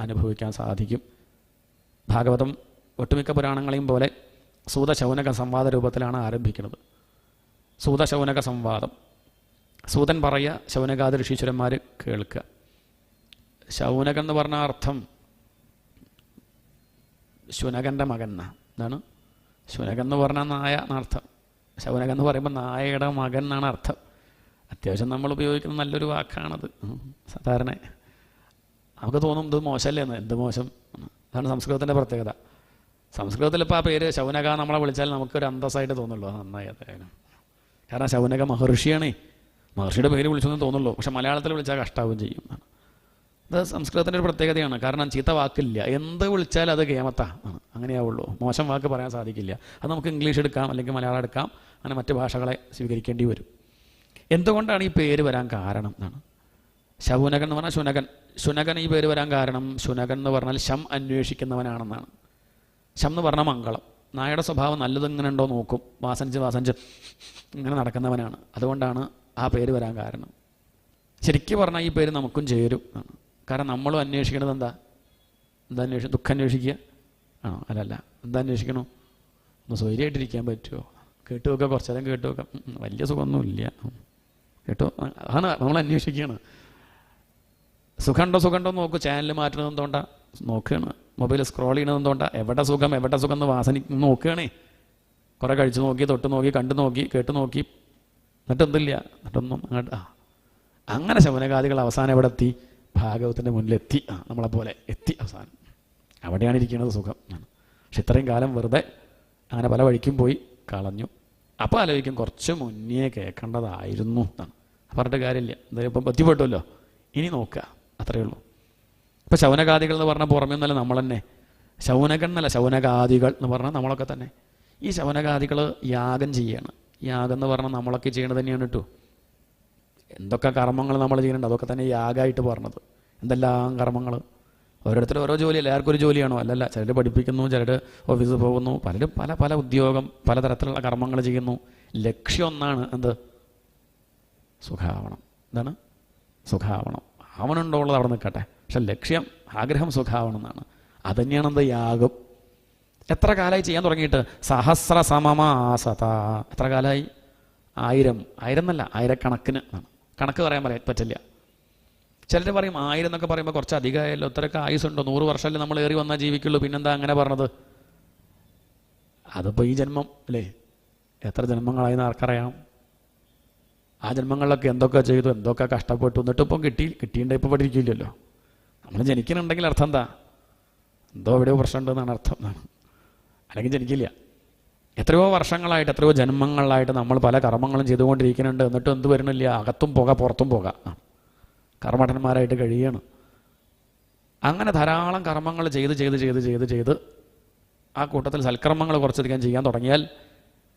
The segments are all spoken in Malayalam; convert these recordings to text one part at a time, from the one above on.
അനുഭവിക്കാൻ സാധിക്കും. ഭാഗവതം ഒട്ടുമിക്ക പുരാണങ്ങളെയും പോലെ സൂതശൗനക സംവാദ രൂപത്തിലാണ് ആരംഭിക്കുന്നത്. സൂതശൗനക സംവാദം. സൂതൻ പറയുക ശൗനകാദ ഋഷീശ്വരന്മാർ കേൾക്കുക. ശൗനകം എന്ന് പറഞ്ഞ അർത്ഥം ശുനകന്റെ മകൻ എന്നാ എന്താണ്? ശുനകം എന്ന് പറഞ്ഞ നായ എന്നർത്ഥം ശൗനകം എന്ന് പറയുമ്പോൾ നായയുടെ മകൻ എന്നാണ് അർത്ഥം. അത്യാവശ്യം നമ്മൾ ഉപയോഗിക്കുന്ന നല്ലൊരു വാക്കാണത്. സാധാരണ നമുക്ക് തോന്നും ഇത് മോശമല്ലേ എന്ന്. എന്ത് മോശം. അതാണ് സംസ്കൃതത്തിന്റെ പ്രത്യേകത. സംസ്കൃതത്തിൽ ഇപ്പോൾ ആ പേര് ശൗനക നമ്മളെ വിളിച്ചാൽ നമുക്കൊരു അന്തസ്സായിട്ട് തോന്നുള്ളൂ. അത് നന്നായി അദ്ദേഹം കാരണം ശൗനക മഹർഷിയാണേ. മഹർഷിയുടെ പേര് വിളിച്ചൊന്നും തോന്നുള്ളൂ. പക്ഷെ മലയാളത്തിൽ വിളിച്ചാൽ കഷ്ടാവും ചെയ്യും. ഇത് സംസ്കൃതത്തിന്റെ ഒരു പ്രത്യേകതയാണ്. കാരണം ചീത്ത വാക്കില്ല. എന്ത് വിളിച്ചാൽ അത് കേമത്ത. ആണ് അങ്ങനെയാവുള്ളൂ. മോശം വാക്ക് പറയാൻ സാധിക്കില്ല. അത് നമുക്ക് ഇംഗ്ലീഷ് എടുക്കാം അല്ലെങ്കിൽ മലയാളം എടുക്കാം. അങ്ങനെ മറ്റ് ഭാഷകളെ സ്വീകരിക്കേണ്ടി വരും. എന്തുകൊണ്ടാണ് ഈ പേര് വരാൻ കാരണം? എന്നാണ് ശൗനകൻ എന്ന് പറഞ്ഞാൽ ശുനകൻ. ശുനകൻ ഈ പേര് വരാൻ കാരണം ശുനകൻ എന്ന് പറഞ്ഞാൽ ശം അന്വേഷിക്കുന്നവനാണെന്നാണ്. ശം എന്ന് പറഞ്ഞാൽ മംഗളം. നായയുടെ സ്വഭാവം നല്ലത് ഇങ്ങനെ ഉണ്ടോ നോക്കും. വാസഞ്ച് വാസഞ്ച് ഇങ്ങനെ നടക്കുന്നവനാണ്. അതുകൊണ്ടാണ് ആ പേര് വരാൻ കാരണം. ശരിക്കും പറഞ്ഞാൽ ഈ പേര് നമുക്കും ചേരും. ആണ്. കാരണം നമ്മളും അന്വേഷിക്കുന്നത് എന്താ? എന്താ അന്വേഷിക്കും? ദുഃഖം അന്വേഷിക്കുക? ആണോ? അല്ലല്ല. എന്താ അന്വേഷിക്കണോ? ഒന്ന് സ്വൈര്യമായിട്ടിരിക്കാൻ പറ്റുമോ? കേട്ടു നോക്കുക കുറച്ചേരം കേട്ടു ഉം, വലിയ സുഖമൊന്നുമില്ല. കേട്ടോ. അതാണ് നമ്മൾ അന്വേഷിക്കുകയാണ്. സുഖമുണ്ടോ? സുഖമുണ്ടോ നോക്കൂ. ചാനൽ മാറ്റുന്നത് എന്തുകൊണ്ടാ? നോക്കുകയാണ്. മൊബൈൽ സ്ക്രോൾ ചെയ്യണത് എന്തുകൊണ്ടാ? എവിടെ സുഖം എവിടെ സുഖം എന്ന് വാസനി നോക്കുകയാണേ. കുറേ കഴിച്ചു നോക്കി തൊട്ട് നോക്കി കണ്ടു നോക്കി കേട്ട് നോക്കി. എന്നിട്ടെന്തില്ല എന്നിട്ടൊന്നും അങ്ങോട്ട് ആ. അങ്ങനെ ശമനകാദികൾ അവസാനം എവിടെ എത്തി? ഭാഗവത്തിന്റെ മുന്നിലെത്തി. ആ നമ്മളെപ്പോലെ എത്തി അവസാനം. അവിടെയാണ് ഇരിക്കുന്നത് സുഖം. പക്ഷെ ഇത്രയും കാലം വെറുതെ അങ്ങനെ പല വഴിക്കും പോയി കളഞ്ഞു. അപ്പോൾ ആലോചിക്കും കുറച്ച് മുന്നേ കേൾക്കേണ്ടതായിരുന്നു എന്നാണ്. പറഞ്ഞിട്ട് കാര്യമില്ല. എന്തായാലും ഇപ്പം പറ്റിപ്പെട്ടുമല്ലോ ഇനി നോക്കുക. അത്രയേ ഉള്ളൂ. ഇപ്പോൾ ശൗനകാദികൾ എന്ന് പറഞ്ഞാൽ പുറമേ ഒന്നല്ല നമ്മൾ തന്നെ ശൗനകൻ എന്നല്ല ശൗനകാദികൾ എന്ന് പറഞ്ഞാൽ നമ്മളൊക്കെ തന്നെ. ഈ ശൗനകാദികൾ യാഗം ചെയ്യാണ്. യാഗം എന്ന് പറഞ്ഞാൽ നമ്മളൊക്കെ ചെയ്യണത് തന്നെയാണ് കേട്ടോ എന്തൊക്കെ കർമ്മങ്ങൾ നമ്മൾ ചെയ്യുന്നുണ്ട് അതൊക്കെ തന്നെ യാഗമായിട്ട് പറഞ്ഞത്. എന്തെല്ലാം കർമ്മങ്ങൾ? ഓരോരുത്തരും ഓരോ ജോലി എല്ലാവർക്കും ഒരു ജോലിയാണോ? അല്ലല്ല ചിലർ പഠിപ്പിക്കുന്നു ചിലർ ഓഫീസിൽ പോകുന്നു. പലരും പല പല ഉദ്യോഗം പലതരത്തിലുള്ള കർമ്മങ്ങൾ ചെയ്യുന്നു. ലക്ഷ്യം ഒന്നാണ് എന്ത്? സുഖാവണം. എന്താണ്? സുഖാവണം. ആവണുണ്ടോ ഉള്ളത് അവിടെ നിൽക്കട്ടെ. പക്ഷെ ലക്ഷ്യം ആഗ്രഹം സുഖാവണമെന്നാണ് അത് തന്നെയാണ് എന്ത് യാഗം എത്ര കാലമായി ചെയ്യാൻ തുടങ്ങിയിട്ട്? സഹസ്ര സമമാസത. എത്ര കാലമായി ആയിരം. ആയിരം എന്നല്ല ആയിരക്കണക്കിന് ആണ് കണക്ക് പറയാൻ പറയാൻ പറ്റില്ല. ചിലർ പറയും ആയിരം എന്നൊക്കെ പറയുമ്പോൾ കുറച്ച് അധികമായല്ലോ. ഇത്രയൊക്കെ ആയുസുണ്ടോ നൂറ് വർഷമല്ലേ നമ്മൾ ഏറി വന്നാൽ ജീവിക്കുള്ളൂ. പിന്നെന്താ അങ്ങനെ പറഞ്ഞത്? അതിപ്പോൾ ഈ ജന്മം അല്ലേ? എത്ര ജന്മങ്ങളായെന്ന് ആർക്കറിയാം? ആ ജന്മങ്ങളിലൊക്കെ എന്തൊക്കെ ചെയ്തു എന്തൊക്കെ കഷ്ടപ്പെട്ടു എന്നിട്ട് ഇപ്പം കിട്ടി കിട്ടിയിട്ട് ഇപ്പോൾ പഠിക്കില്ലല്ലോ നമ്മൾ ജനിക്കുന്നുണ്ടെങ്കിൽ അർത്ഥം എന്താ? എന്തോ എവിടെയോ പ്രശ്നമുണ്ടെന്നാണ് അർത്ഥം. എന്നാണ് അല്ലെങ്കിൽ ജനിക്കില്ല. എത്രയോ വർഷങ്ങളായിട്ട് എത്രയോ ജന്മങ്ങളായിട്ട് നമ്മൾ പല കർമ്മങ്ങളും ചെയ്തുകൊണ്ടിരിക്കുന്നുണ്ട്. എന്നിട്ടും എന്ത് വരണില്ല അകത്തും പോക പുറത്തും പോക. കർമ്മഠന്മാരായിട്ട് കഴിയാണ്. അങ്ങനെ ധാരാളം കർമ്മങ്ങൾ ചെയ്ത് ചെയ്ത് ചെയ്ത് ചെയ്ത് ചെയ്ത് ആ കൂട്ടത്തിൽ സൽക്കർമ്മങ്ങൾ കുറച്ചധികം ചെയ്യാൻ തുടങ്ങിയാൽ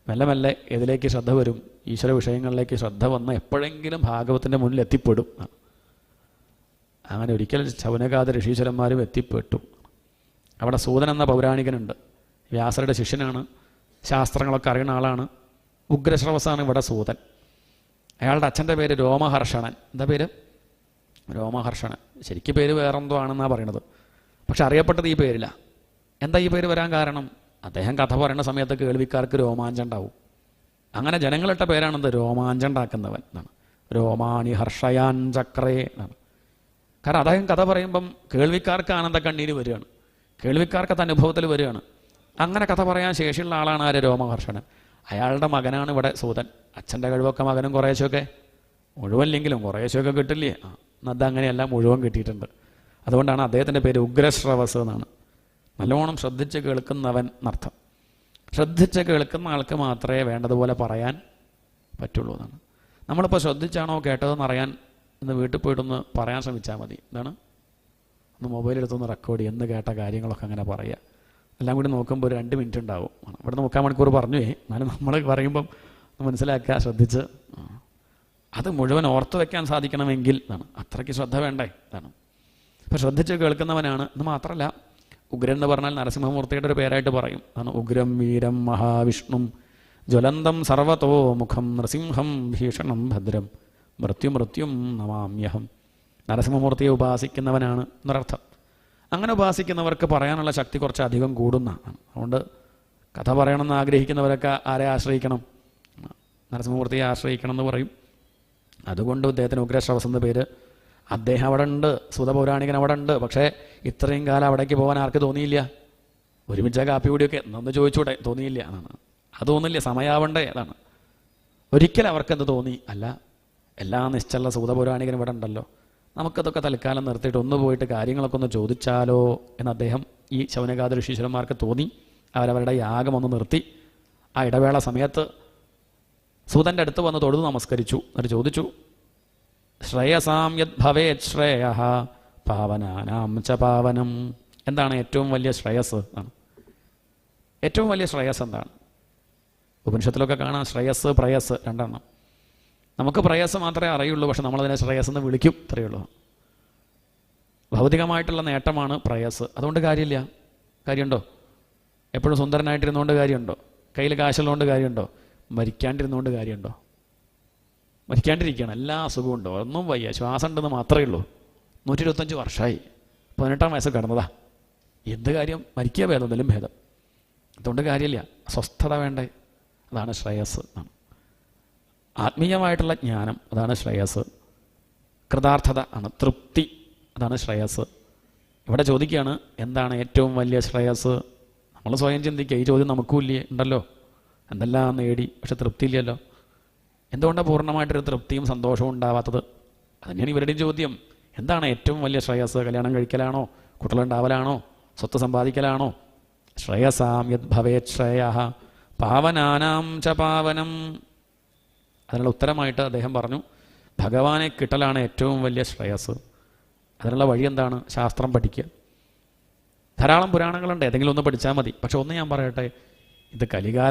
മെല്ലെ മെല്ലെ ഇതിലേക്ക് ശ്രദ്ധ വരും. ഈശ്വര വിഷയങ്ങളിലേക്ക് ശ്രദ്ധ വന്ന് എപ്പോഴെങ്കിലും ഭാഗവത്തിന്റെ മുന്നിൽ എത്തിപ്പെടും. അങ്ങനെ ഒരിക്കൽ ശൗനകാത ഋഷീശ്വരന്മാരും എത്തിപ്പെട്ടു. അവിടെ സൂതൻ എന്ന പൗരാണികനുണ്ട്. വ്യാസരുടെ ശിഷ്യനാണ്. ശാസ്ത്രങ്ങളൊക്കെ അറിയുന്ന ആളാണ്. ഉഗ്രശ്രവസാണ് ഇവിടെ സൂതൻ. അയാളുടെ അച്ഛന്റെ പേര് രോമഹർഷണൻ. എന്താ പേര്? രോമഹർഷണൻ. ശരിക്കും പേര് വേറെന്തോ ആണെന്നാണ് പറയണത് പക്ഷെ അറിയപ്പെട്ടത് ഈ പേരില്ല എന്താ ഈ പേര് വരാൻ കാരണം? അദ്ദേഹം കഥ പറയുന്ന സമയത്ത് കേൾവിക്കാർക്ക് രോമാഞ്ചം ഉണ്ടാവും അങ്ങനെ ജനങ്ങളിട്ട പേരാണെന്ത്? രോമാഞ്ചം ഉണ്ടാക്കുന്നവൻ എന്നാണ്. രോമാണി ഹർഷയാൻ ചക്രേ എന്നാണ്. കാരണം അദ്ദേഹം കഥ പറയുമ്പം കേൾവിക്കാർക്ക് ആനന്ദ കണ്ണീര് വരികയാണ്. കേൾവിക്കാർക്ക് അത് അനുഭവത്തിൽ വരികയാണ്. അങ്ങനെ കഥ പറയാൻ ശേഷിയുള്ള ആളാണ് ആര്? രോമഹർഷണൻ അയാളുടെ മകനാണ് ഇവിടെ സൂതൻ. അച്ഛന്റെ കഴിവൊക്കെ മകനും കുറേശ്ശൊക്കെ മുഴുവനില്ലെങ്കിലും കുറേശ്ശൊക്കെ കിട്ടില്ലേ? എന്നാൽ അങ്ങനെയെല്ലാം മുഴുവൻ കിട്ടിയിട്ടുണ്ട്. അതുകൊണ്ടാണ് അദ്ദേഹത്തിന്റെ പേര് ഉഗ്രശ്രവസ് എന്നാണ്. നല്ലോണം ശ്രദ്ധിച്ച് കേൾക്കുന്നവൻ എന്നർത്ഥം. ശ്രദ്ധിച്ച് കേൾക്കുന്ന ആൾക്ക് മാത്രമേ വേണ്ടതുപോലെ പറയാൻ പറ്റുള്ളൂ എന്നാണ്. നമ്മളിപ്പോൾ ശ്രദ്ധിച്ചാണോ കേട്ടതെന്ന് അറിയാൻ ഇന്ന് വീട്ടിൽ പോയിട്ടൊന്ന് പറയാൻ ശ്രമിച്ചാൽ മതി. എന്താണ്? ഒന്ന് മൊബൈൽ എടുത്തൊന്ന് റെക്കോർഡ് ചെയ്യുക. എന്ന് കേട്ട കാര്യങ്ങളൊക്കെ അങ്ങനെ പറയുക. എല്ലാം കൂടി നോക്കുമ്പോൾ ഒരു രണ്ട് മിനിറ്റ് ഉണ്ടാവും. ഇവിടെ മുക്കാൽ മണിക്കൂർ പറഞ്ഞു. എന്നാലും നമ്മൾ പറയുമ്പം മനസ്സിലാക്കുക ശ്രദ്ധിച്ച്. അത് മുഴുവൻ ഓർത്ത് വെക്കാൻ സാധിക്കണമെങ്കിൽ എന്നാണ് അത്രയ്ക്ക് ശ്രദ്ധ വേണ്ടേ? എന്നാണ് അപ്പോൾ ശ്രദ്ധിച്ച് കേൾക്കുന്നവനാണ് എന്ന് മാത്രമല്ല ഉഗ്രൻ എന്ന് പറഞ്ഞാൽ നരസിംഹമൂർത്തിയുടെ ഒരു പേരായിട്ട് പറയും. ആണ് ഉഗ്രം വീരം മഹാവിഷ്ണും ജ്വലന്തം സർവതോ മുഖം നൃസിംഹം ഭീഷണം ഭദ്രം മൃത്യു മൃത്യും നമാമ്യഹം. നരസിംഹമൂർത്തിയെ ഉപാസിക്കുന്നവനാണ് എന്നൊരർത്ഥം. അങ്ങനെ ഉപാസിക്കുന്നവർക്ക് പറയാനുള്ള ശക്തി കുറച്ചധികം കൂടുന്നതാണ് അതുകൊണ്ട് കഥ പറയണമെന്ന് ആഗ്രഹിക്കുന്നവരൊക്കെ ആരെ ആശ്രയിക്കണം? നരസിംഹമൂർത്തിയെ ആശ്രയിക്കണം എന്ന് പറയും. അതുകൊണ്ട് അദ്ദേഹത്തിന് ഉഗ്രശ്രവസ് എന്ന പേര് അദ്ദേഹം അവിടെ ഉണ്ട് സുതപൗരാണികൻ അവിടെ ഉണ്ട് പക്ഷേ ഇത്രയും കാലം അവിടേക്ക് പോകാൻ ആർക്ക് തോന്നിയില്ല? ഒരുമിച്ച കാപ്പി കൂടിയൊക്കെ എന്നൊന്ന് ചോദിച്ചൂടെ തോന്നിയില്ല എന്നാണ്. അത് തോന്നില്ല സമയാവണ്ടേ അതാണ് ഒരിക്കലും അവർക്കെന്ത് തോന്നി? അല്ല എല്ലാ നിശ്ചല സൂതപൗരാണികനും ഇവിടെ ഉണ്ടല്ലോ. നമുക്കതൊക്കെ തൽക്കാലം നിർത്തിയിട്ട് ഒന്ന് പോയിട്ട് കാര്യങ്ങളൊക്കെ ഒന്ന് ചോദിച്ചാലോ എന്ന് അദ്ദേഹം ഈ ശൗനകാദ ഋഷീശ്വരന്മാർക്ക് തോന്നി. അവരവരുടെ യാഗം ഒന്ന് നിർത്തി. ആ ഇടവേള സമയത്ത് സൂതന്റെ അടുത്ത് വന്ന് തൊഴുതു നമസ്കരിച്ചു. എന്നിട്ട് ചോദിച്ചു ശ്രേയസാം യത് ഭവേത് ശ്രേയ പാവനാനാം ച പാവനം. എന്താണ് ഏറ്റവും വലിയ ശ്രേയസ് ആണ് ഏറ്റവും വലിയ ശ്രേയസ് എന്താണ്? ഉപനിഷത്തിലൊക്കെ കാണാം ശ്രേയസ് പ്രയസ് രണ്ടെണ്ണം. നമുക്ക് പ്രയസ് മാത്രമേ അറിയുള്ളൂ പക്ഷെ നമ്മളതിനെ ശ്രേയസ് എന്ന് വിളിക്കും അത്രയേ ഉള്ളൂ. ഭൗതികമായിട്ടുള്ള നേട്ടമാണ് പ്രയസ്. അതുകൊണ്ട് കാര്യമില്ല. കാര്യമുണ്ടോ? എപ്പോഴും സുന്ദരനായിട്ടിരുന്നുകൊണ്ട് കാര്യമുണ്ടോ? കയ്യിൽ കാശുള്ളതുകൊണ്ട് കാര്യമുണ്ടോ? മരിക്കാണ്ടിരുന്നുകൊണ്ട് കാര്യമുണ്ടോ? മരിക്കാണ്ടിരിക്കുകയാണ് എല്ലാ അസുഖവും ഉണ്ടോ. ഒന്നും വയ്യ. ശ്വാസം ഉണ്ടെന്ന് മാത്രമേ ഉള്ളൂ. നൂറ്റി ഇരുപത്തഞ്ച് വർഷമായി. പതിനെട്ടാം വയസ്സ് കിടന്നതാ. എന്ത് കാര്യം? മരിക്കുക ഭേദം എന്തെങ്കിലും ഭേദം. അതുകൊണ്ട് കാര്യമില്ല. സ്വസ്ഥത വേണ്ടേ? അതാണ് ശ്രേയസ് എന്നാണ്. ആത്മീയമായിട്ടുള്ള ജ്ഞാനം അതാണ് ശ്രേയസ്. കൃതാർത്ഥത ആണ്. തൃപ്തി അതാണ് ശ്രേയസ്. ഇവിടെ ചോദിക്കുകയാണ് എന്താണ് ഏറ്റവും വലിയ ശ്രേയസ്? നമ്മൾ സ്വയം ചിന്തിക്കുക. ഈ ചോദ്യം നമുക്കും ഇല്ലേ? ഉണ്ടല്ലോ. എന്തെല്ലാം നേടി? പക്ഷെ തൃപ്തി ഇല്ലല്ലോ എന്തുകൊണ്ടാണ് പൂർണമായിട്ടൊരു തൃപ്തിയും സന്തോഷവും ഉണ്ടാവാത്തത്? അതന്നെയാണ് ഇവരുടെയും ചോദ്യം. എന്താണ് ഏറ്റവും വലിയ ശ്രേയസ്? കല്യാണം കഴിക്കലാണോ? കുട്ടികളുണ്ടാവലാണോ? സ്വത്ത് സമ്പാദിക്കലാണോ? ശ്രേയസാം യത് ഭവേത് ശ്രേയ. പാവനാനാം ച പാവനം. അതിനുള്ള ഉത്തരമായിട്ട് അദ്ദേഹം പറഞ്ഞു ഭഗവാനെ കിട്ടലാണ് ഏറ്റവും വലിയ ശ്രേയസ്. അതിനുള്ള വഴി എന്താണ്? ശാസ്ത്രം പഠിക്കുക. ധാരാളം പുരാണങ്ങളുണ്ട്. ഏതെങ്കിലും ഒന്ന് പഠിച്ചാൽ മതി. പക്ഷെ ഒന്ന് ഞാൻ പറയട്ടെ ഇത് കലികാല